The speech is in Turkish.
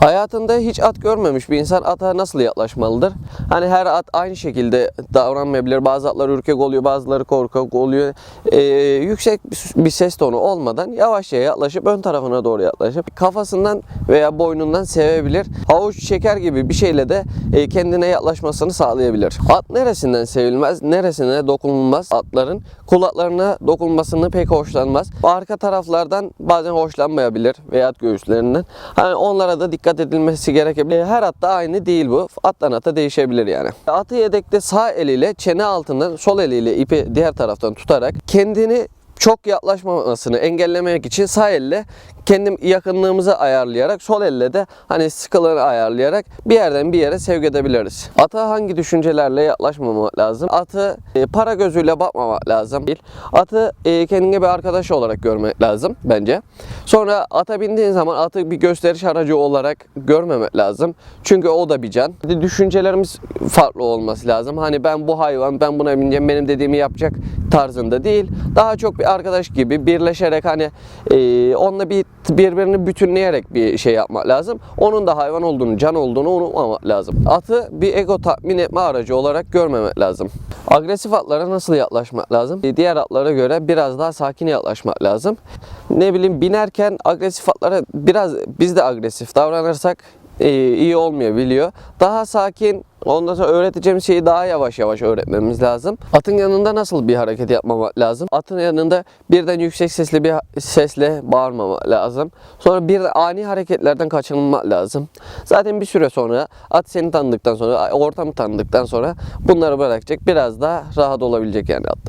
Hayatında hiç at görmemiş bir insan ata nasıl yaklaşmalıdır? Hani her at aynı şekilde davranmayabilir. Bazı atlar ürkek oluyor, bazıları korkak oluyor. Ee, yüksek bir ses tonu olmadan yavaşça yaklaşıp ön tarafına doğru yaklaşıp kafasından veya boynundan sevebilir. Havuç şeker gibi bir şeyle de e, kendine yaklaşmasını sağlayabilir. At neresinden sevilmez, neresine dokunulmaz atların kulaklarına dokunmasını pek hoşlanmaz. Arka taraflardan bazen hoşlanmayabilir veya göğüslerinden. Hani onlara da dikkat edilmesi gerekebilir. Her atta aynı değil bu. Attan ata değişebilir yani. Atı yedekte sağ eliyle çene altından sol eliyle ipi diğer taraftan tutarak kendini çok yaklaşmamasını engellemek için sağ elle kendim yakınlığımızı ayarlayarak sol elle de hani sıkıları ayarlayarak bir yerden bir yere sevk edebiliriz. Ata hangi düşüncelerle yaklaşmamak lazım? Atı e, para gözüyle bakmamak lazım. Değil. Atı e, kendine bir arkadaş olarak görmek lazım bence. Sonra ata bindiğin zaman atı bir gösteriş aracı olarak görmemek lazım. Çünkü o da bir can. Düşüncelerimiz farklı olması lazım. Hani ben bu hayvan, ben buna bineceğim, benim dediğimi yapacak tarzında değil. Daha çok bir arkadaş gibi birleşerek hani e, onunla bir birbirini bütünleyerek bir şey yapmak lazım. Onun da hayvan olduğunu, can olduğunu unutmamak lazım. Atı bir ego tatmin etme aracı olarak görmemek lazım. Agresif atlara nasıl yaklaşmak lazım? E, Diğer atlara göre biraz daha sakin yaklaşmak lazım. Ne bileyim binerken agresif atlara biraz biz de agresif davranırsak iyi olmayabiliyor. Daha sakin Ondan sonra öğreteceğimiz şeyi daha yavaş yavaş öğretmemiz lazım. Atın yanında nasıl bir hareket yapmamak lazım? Atın yanında birden yüksek sesli bir sesle bağırmamak lazım. Sonra bir ani hareketlerden kaçınmak lazım. Zaten bir süre sonra at seni tanıdıktan sonra, ortamı tanıdıktan sonra bunları bırakacak. Biraz daha rahat olabilecek yani atta.